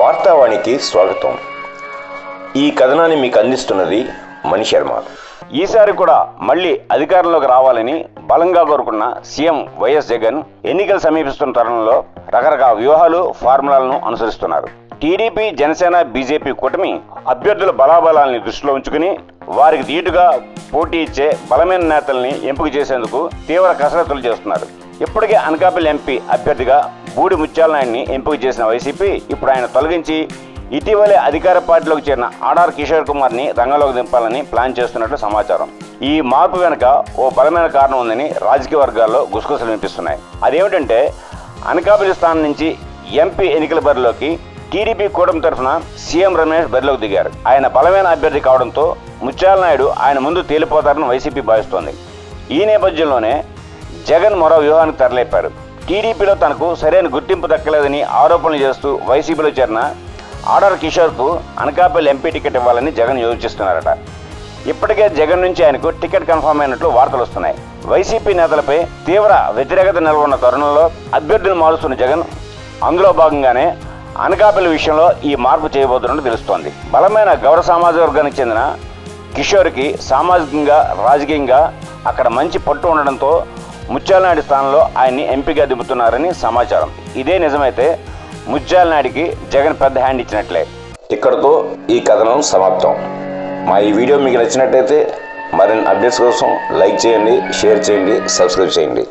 వార్తావాణికి స్వాగతం. ఈ కథనాన్ని మీకు అందిస్తున్నది మణి శర్మ. ఈసారి కూడా మళ్ళీ అధికారంలోకి రావాలని బలంగా కోరుకున్న సీఎం వైఎస్ జగన్ ఎన్నికలు సమీపిస్తున్న తరుణంలో రకరకాల వ్యూహాలు ఫార్ములాలను అనుసరిస్తున్నారు. టీడీపీ జనసేన బీజేపీ కూటమి అభ్యర్థుల బలాబలాల్ని దృష్టిలో ఉంచుకుని వారికి ధీటుగా పోటీ ఇచ్చే బలమైన నేతల్ని ఎంపిక చేసేందుకు తీవ్ర కసరత్తులు చేస్తున్నారు. ఇప్పటికే అనకాపల్లి ఎంపీ అభ్యర్థిగా బూడి ముత్యాలనాయుడిని ఎంపిక చేసిన వైసీపీ ఇప్పుడు ఆయన తొలగించి ఇటీవలే అధికార పార్టీలోకి చేరిన ఆడార్ కిషోర్ కుమార్ని రంగంలోకి దింపాలని ప్లాన్ చేస్తున్నట్లు సమాచారం. ఈ మార్పు వెనుక ఓ బలమైన కారణం ఉందని రాజకీయ వర్గాల్లో గుసగుసలు వినిపిస్తున్నాయి. అదేమిటంటే అనకాపల్లి స్థానం నుంచి ఎంపీ ఎన్నికల బరిలోకి టీడీపీ కూటమి తరఫున సీఎం రమేష్ బరిలోకి దిగారు. ఆయన బలమైన అభ్యర్థి కావడంతో ముత్యాల నాయుడు ఆయన ముందు తేలిపోతారని వైసీపీ భావిస్తోంది. ఈ నేపథ్యంలోనే జగన్ మరో వ్యూహానికి తరలేపారు. టీడీపీలో తనకు సరైన గుర్తింపు దక్కలేదని ఆరోపణలు చేస్తూ వైసీపీలో చేరిన ఆడర్ కిషోర్కు అనకాపల్లి ఎంపీ టికెట్ ఇవ్వాలని జగన్ యోచిస్తున్నారట. ఇప్పటికే జగన్ నుంచి ఆయనకు టికెట్ కన్ఫర్మ్ అయినట్లు వార్తలు వస్తున్నాయి. వైసీపీ నేతలపై తీవ్ర వ్యతిరేకత నెలకొన్న తరుణంలో అభ్యర్థులు మారుస్తున్న జగన్ అందులో భాగంగానే అనకాపల్లి విషయంలో ఈ మార్పు చేయబోతున్నట్టు తెలుస్తోంది. బలమైన గౌర సామాజిక వర్గానికి చెందిన కిషోర్కి సామాజికంగా రాజకీయంగా అక్కడ మంచి పట్టు ఉండడంతో ముత్యాలనాయుడు స్థానంలో ఆయన్ని ఎంపీగా దింపుతున్నారని సమాచారం. ఇదే నిజమైతే ముత్యాలనాయుడికి జగన్ పెద్ద హ్యాండ్ ఇచ్చినట్లే. ఇక్కడతో ఈ కథనం సమాప్తం. మా ఈ వీడియో మీకు నచ్చినట్టయితే మరిన్ని అప్డేట్స్ కోసం లైక్ చేయండి షేర్ చేయండి సబ్స్క్రైబ్ చేయండి.